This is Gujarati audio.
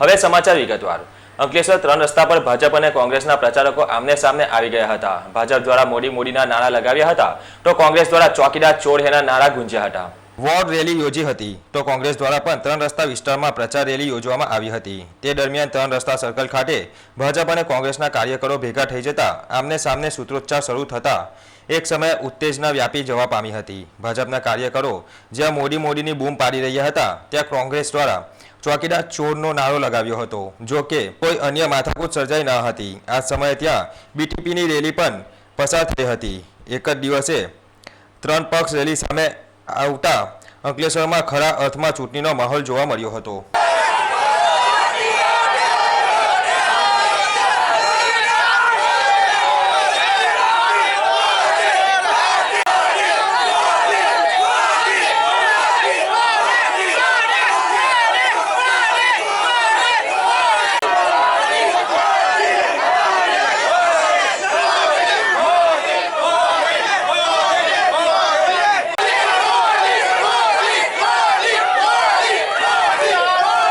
હવે સમાચાર વિગતવાર. અંકલેશ્વર ત્રણ રસ્તા પર ભાજપ અને કોંગ્રેસના પ્રચારકો આમને સામને આવી ગયા હતા. ભાજપ દ્વારા મોડી મોડીના નાણાં લગાવ્યા હતા, તો કોંગ્રેસ દ્વારા ચોકીદાર ચોર હેના નાણાં ગુંજ્યા હતા. વોર્ડ રેલી યોજી હતી, તો કોંગ્રેસ દ્વારા પણ ત્રણ રસ્તા વિસ્તારમાં પ્રચાર રેલી યોજવામાં આવી હતી. તે દરમિયાન ત્રણ રસ્તા સર્કલ ખાતે ભાજપ અને કોંગ્રેસના કાર્યકરો ભેગા થઈ જતા આમને સામને સૂત્રોચ્ચાર શરૂ થતા એક સમયે ઉત્તેજના વ્યાપી જવા પામી હતી. ભાજપના કાર્યકરો જ્યાં મોડી મોડીની બૂમ પાડી રહ્યા હતા, ત્યાં કોંગ્રેસ દ્વારા ચોકીદાર ચોરનો નારો લગાવ્યો હતો. જો કે કોઈ અન્ય માથાકૂટ સર્જાઈ ન હતી. આ સમયે ત્યાં બીટીપીની રેલી પણ પસાર થઈ હતી. એક જ દિવસે ત્રણ પક્ષ રેલી સામે આવતા અંકલેશ્વરમાં ખરા અર્થમાં ચૂંટણીનો માહોલ જોવા મળ્યો હતો.